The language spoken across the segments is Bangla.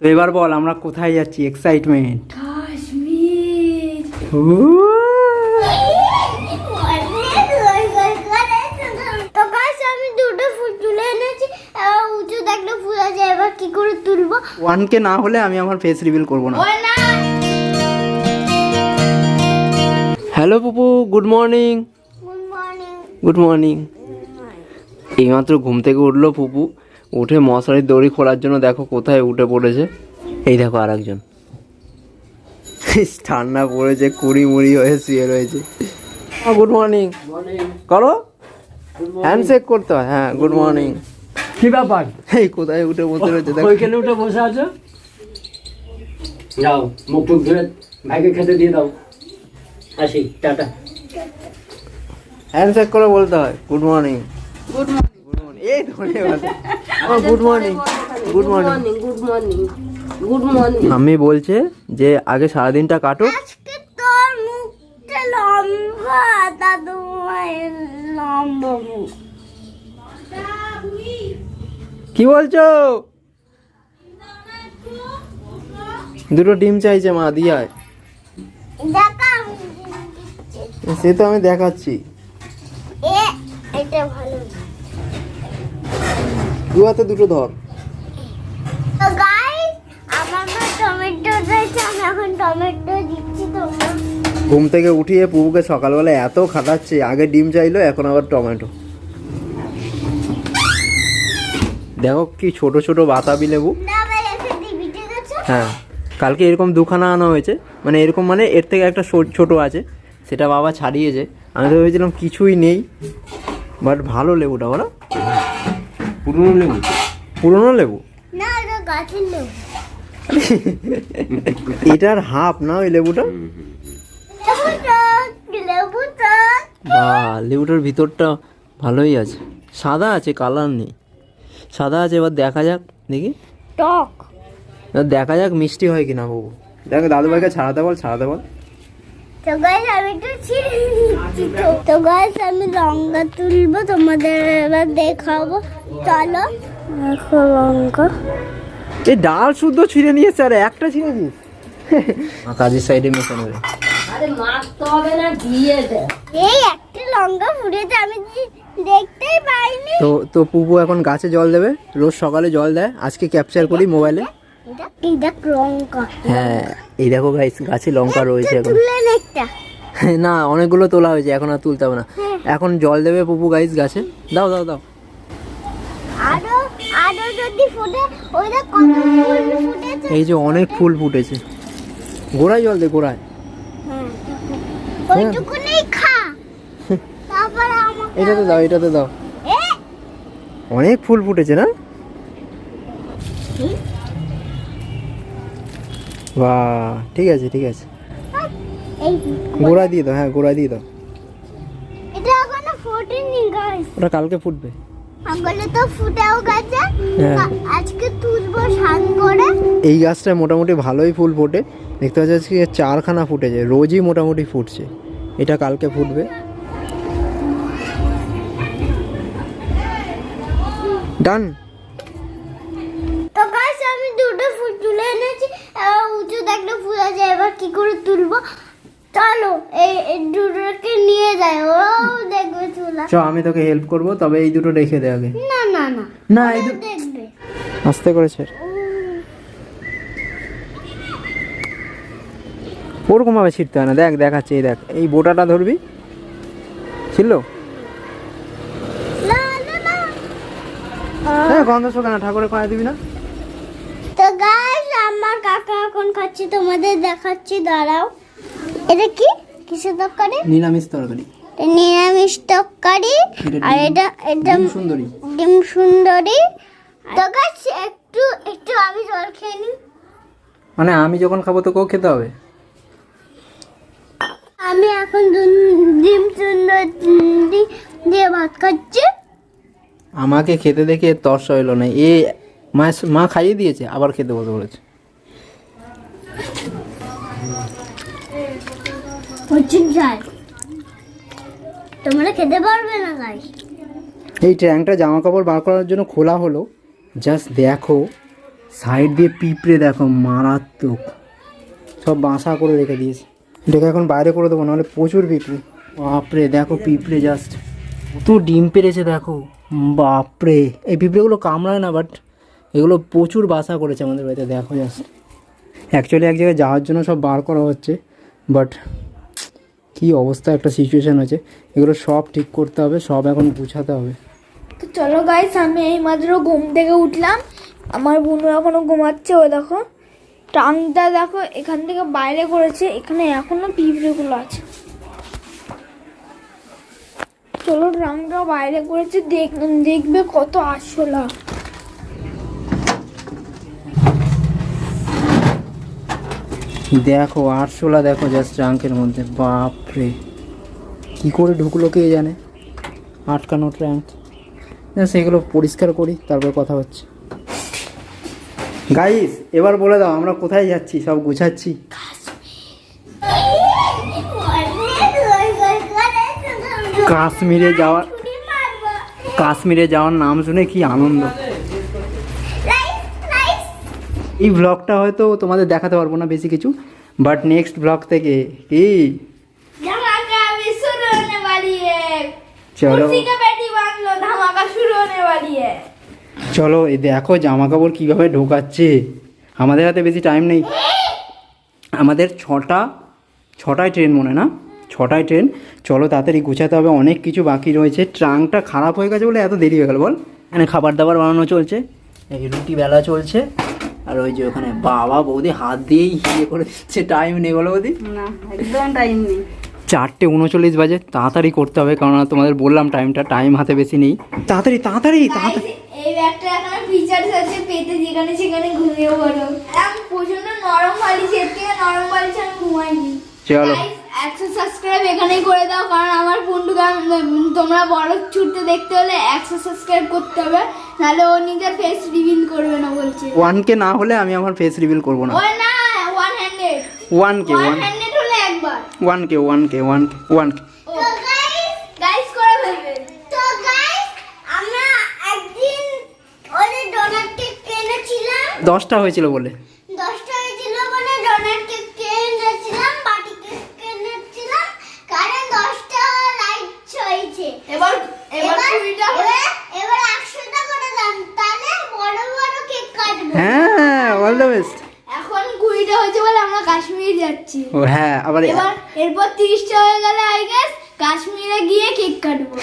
তো এবার বল আমরা কোথায় যাচ্ছি? এক্সাইটমেন্ট ওয়ানকে না হলে আমি আমার ফেস রিভিল করব না। Hello Pupu good morning good morning good morning এইমাত্র ঘুম থেকে উঠল পুপু। উঠে মশারির দড়ি খোলার জন্য দেখো কোথায় উঠে পড়েছে। এই দেখো আর একজন ঠান্ডা পড়েছে কুড়ি মুড়ি হয়ে শুয়ে রয়েছে। গুড মর্নিং করো। হ্যান্ডশেক করতে হয়। হ্যাঁ গুড মর্নিং কি ব্যাপার? এই কোথায় উঠে বসে রয়েছে দেখো। ওইখানে উঠে বসে আছো? যাও মুখ টুক ধুয়ে ভাইকে খেতে দিয়ে দাও। আসি টাটা। হ্যান্ডশেক করে বলতে হয়। গুড মর্নিং গুড মর্নিং এই ধন্যবাদ good morning good morning good morning good morning আমি বলছে যে আগে সারাদিনটা কাটুক। আজকে তোর মুখটা লম্বা দাদু মায়ের লম্বা মুখ। কি বলছো? দুটো ডিম চাইছে মা দিয়ায় সে তো আমি দেখাচ্ছি। এটা ভালো দু হাতে দুটো ধর। ঘুম থেকে উঠিয়ে পুকুকে সকালবেলা এত খাটাচ্ছে আগে ডিম চাইলো এখন আবার টমেটো। দেখো কি ছোট ছোট বাতাবি লেবু। হ্যাঁ কালকে এরকম দুখানা আনা হয়েছে। মানে এরকম মানে এর থেকে একটা ছোট আছে সেটা বাবা ছাড়িয়েছে। আমি তো ভেবেছিলাম কিছুই নেই বাট ভালো লেবুটা বলো। পুরনো লেবু পুরনো লেবু? না এটা গাছের লেবু। এটার হাফ না ওই লেবুটা? বা লেবুটার ভিতরটা ভালোই আছে। সাদা আছে কালার নেই। সাদা আছে এবার দেখা যাক দেখি। টক। এবার দেখা যাক মিষ্টি হয় কিনা বাবু। দেখ দাদু ভাইকে ছাড়াতে বল ছাড়াতে বল। তো গাইস আমি একটু ছিঁড়ে নিচ্ছি তো। তো গাইস আমি লঙ্কা তুলবো তোমাদের এবার দেখাবো। চলো দেখো লঙ্কা। এই ডাল শুদ্ধ ছিঁড়ে নিয়েছে আর একটা ছিঁড়েছিস কাজের সাইডে মেশানো রে আরে মারতে হবে না দিয়ে দে। এই একটা লঙ্কা ফুটেছে আমি দেখতেই পাইনি? তো তো পুপু এখন গাছে জল দেবে রোজ সকালে জল দেয় আজকে ক্যাপচার করি মোবাইলে হ্যাঁ এই দেখো গাইস গাছে লঙ্কা রয়েছে এখন। না অনেকগুলো তোলা হয়েছে এখন আর তুলতে হবে না। এখন জল দেবে পুপু গাইস গাছে। দাও দাও দাও। এই যে অনেক ফুল ফুটেছে। গোড়ায় জল দে গোড়ায়। হ্যাঁ। আমাকে এটাতে দাও এটাতে দাও। অনেক ফুল ফুটেছে না? বাহ ঠিক আছে ঠিক আছে। গোড়া দিয়ে দাও হ্যাঁ গোড়া দিয়ে দাও। ওটা কালকে ফুটবে। তো ফুটেও গেছে। হ্যাঁ। আজকে তুলবো স্নান করে। এই গাছটায় মোটামুটি ভালোই ফুল ফোটে। দেখতে পাচ্ছি আজকে চারখানা ফুটেছে রোজই মোটামুটি ফুটছে। এটা কালকে ফুটবে। ডান। তো গাইস আমি দুটো ফুল তুলে এনেছি এবার উঁচু একটা ফুল আছে এবার কি করে তুলবো চলো এই এই দুটোকে নিয়ে যাই ও দেখবে চুলা চ আমি তোকে হেল্প করব তবে এই দুটো রেখে দে আগে। না না না। না এই দুটো দেখবে। আস্তে করেছে ওরকম ভাবে ছিটতে হয় না। দেখ দেখাচ্ছে এই দেখ এই বোটাটা ধরবি। ছিল না না না। হ্যাঁ গন্ধ শোকে না ঠাকুরের কয়ে দিবি না। তো গাইস আমার কাকা এখন খাচ্ছি তোমাদের দেখাচ্ছি দাঁড়াও। এটা কি? কিসের তরকারি? নিরামিষ তরকারি। নিরামিষ তরকারি। এটা আর এটা এটা সুন্দরী। ডিম সুন্দরী। তো গাছ একটু একটু আমি জল খেয়ে নিই। মানে আমি যখন খাব তোকেও খেতে হবে? আমি এখন ডিম সুন্দর দিয়ে ভাত খাচ্ছি। আমাকে খেতে দেখে তর্স হইল না। এ মা মা খাইয়ে দিয়েছে আবার খেতে বসে পড়েছে প্রচুর ঝাল তোমরা খেতে পারবে না গাই এই ট্যাঙ্কটা জামা কাপড় বার করার জন্য খোলা হলো। জাস্ট দেখো সাইড দিয়ে পিঁপড়ে দেখো, মারাত্মক। সব বাসা করে রেখে দিয়েছে। এটাকে এখন বাইরে করে দেবো, নাহলে প্রচুর পিঁপড়ে। বাপরে, দেখো পিঁপড়ে জাস্ট কত ডিম পেরেছে, দেখো। বাপরে, এই পিঁপড়েগুলো কামড়ায় না বাট এগুলো প্রচুর বাসা করেছে আমাদের বাড়িতে, দেখো জাস্ট অ্যাকচুয়ালি এক জায়গায় যাওয়ার জন্য সব বার করা হচ্ছে বাট কী অবস্থা, একটা সিচুয়েশান হয়েছে। এগুলো সব ঠিক করতে হবে, সব এখন গুছাতে হবে। তো চলো গাইস আমি এই মাত্র ঘুম থেকে উঠলাম। আমার বোনু এখনও ঘুমাচ্ছে, ও দেখো। টাংটা দেখো, এখান থেকে বাইরে করেছে, এখানে এখনও পিঁপড়েগুলো আছে। চলো টাংটা বাইরে করেছে, দেখ দেখবে কত আসলা দেখো আটশোলা দেখো জাস্ট ট্রাঙ্কের মধ্যে। বাপরে। কি করে ঢুকলো কে জানে? আটকানো ট্রাঙ্ক সেগুলো পরিষ্কার করি, তারপর কথা হচ্ছে। গাইস এবার বলে দাও, আমরা কোথায় যাচ্ছি? সব গুছাচ্ছি? কাশ্মীরে যাওয়ার কাশ্মীরে যাওয়ার নাম শুনে কি আনন্দ। এই ব্লগটা হয়তো তোমাদের দেখাতে পারব না বেশি কিছু বাট নেক্সট ব্লগ থেকে কি? চলো। চলো, এই দেখো জামা কাপড় কীভাবে ঢোকাচ্ছে। আমাদের হাতে বেশি টাইম নেই। আমাদের ছটা, ছটায় ট্রেন মনে, না? ছটায় ট্রেন চলো, তাড়াতাড়ি গুছাতে হবে, অনেক কিছু বাকি রয়েছে। ট্রাঙ্কটা খারাপ হয়ে গেছে বলে এত দেরি হয়ে গেল, বল। এখানে খাবার দাবার বানানো চলছে, এই রুটি বেলা চলছে। আর ওই যে ওখানে বাবা বৌদি হাত দিয়েই ইয়ে করে দিচ্ছে টাইম নেই বলো বৌদি? না একদম টাইম নেই। চারটে উনচল্লিশ বাজে তাড়াতাড়ি করতে হবে কারণ তোমাদের বললাম টাইমটা টাইম হাতে বেশি নেই। তাড়াতাড়ি তাড়াতাড়ি তাড়াতাড়ি। এই ব্যাগটা এখানে ফিচার্স আছে পেতে যেখানে সেখানে ঘুমিয়ে পড়ো। প্রচণ্ড নরম বালিশ এর থেকে নরম বালিশ আমি ঘুমাইনি। চলো। একশো সাবস্ক্রাইব এখানেই করে দাও কারণ আমার আম- তোমরা বড় ছুটতে দেখতে হলে একশো সাবস্ক্রাইব করতে হবে নাহলে ও নিজের ফেস রিভিল করবে না বলছে। ওয়ান কে না হলে আমি আমার ফেস রিভিল করব না। ও না one hundred one K one one hundred হলে একবার। One K one K one K one K তো গাইস গাইস করে ফেলবে তো গাইস আমরা একদিন ওই ডোনাট কেক কিনেছিলাম দশটা হয়েছিল বলে দশটা হয়েছিল বলে ডোনাট কেক কিনেছিলাম বাটি কেক কিনেছিলাম কারণ দশটা লাইট হয়েছে এবার এবার কুড়িটা এবার একশোটা করে দাম তাহলে বড় বড় কেক কাটবো হ্যাঁ অল দ্য বেস্ট এখন কুড়িটা হয়েছে বলে আমরা কাশ্মীর যাচ্ছি ও হ্যাঁ আবার এবার এরপর তিরিশটা হয়ে গেলে আই গেস কাশ্মীরে গিয়ে কেক কাটবো।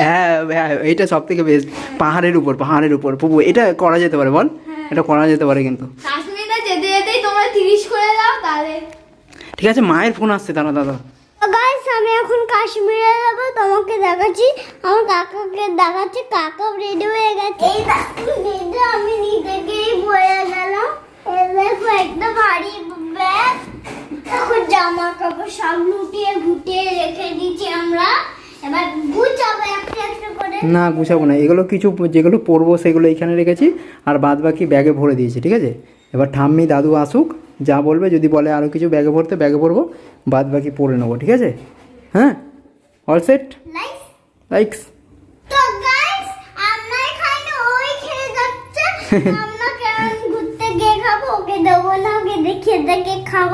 হ্যাঁ হ্যাঁ এইটা সব থেকে বেস্ট পাহাড়ের উপর পাহাড়ের উপর। পুপু এটা করা যেতে পারে বল। এটা করা যেতে পারে কিন্তু। কাশ্মীরে যেতে যেতেই তোমরা তিরিশ করে দাও তাহলে। ঠিক আছে মায়ের ফোন আসছে দাদা দাদা আমি এখন কাশ্মীরে যাব তোমাকে দেখাচ্ছি। আমার কাকাকে দেখাচ্ছি কাকা রেডি হয়ে গেছে। আমি নিজে গিয়েই বয়ে গেলাম। এই দেখো একটা ভারী ব্যাগ। এখন জামা কাপড় সব লুটিয়ে গুটিয়ে রেখে দিচ্ছি আমরা। এবার গুছাবো একটা একটা করে। না গুছাবো না। এগুলো কিছু যেগুলো পরবো সেগুলো এখানে রেখেছি। আর বাদ বাকি ব্যাগে ভরে দিয়েছি ঠিক আছে? এবার ঠাম্মি দাদু আসুক যা বলবে যদি বলে আরও কিছু ব্যাগে ভরতে ব্যাগে ভরবো বাদ বাকি পরে নেব ঠিক আছে? হ্যাঁ? অল সেট লাইক লাইকস তো গাইস আমরা এখানে ওই খেয়ে যাচ্ছে। আমরা কেমন ঘুরতে গিয়ে খাব? ওকে দেবো না ওকে দেখে খাব।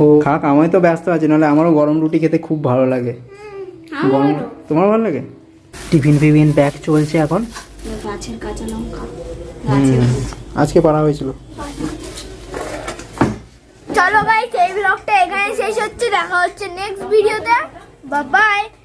ও খাক আমি তো ব্যস্ত আছি নাহলে আমারও গরম রুটি খেতে খুব ভালো লাগে। গরম তোমার ভালো লাগে? টিফিন ফিফিন প্যাক চলছে এখন। গাছের কাঁচা লঙ্কা। আজকে পাড়া হয়েছিল। চলো গাইস এই ব্লগটা এখানে শেষ হচ্ছে। দেখা হচ্ছে নেক্সট ভিডিওতে Bye-bye.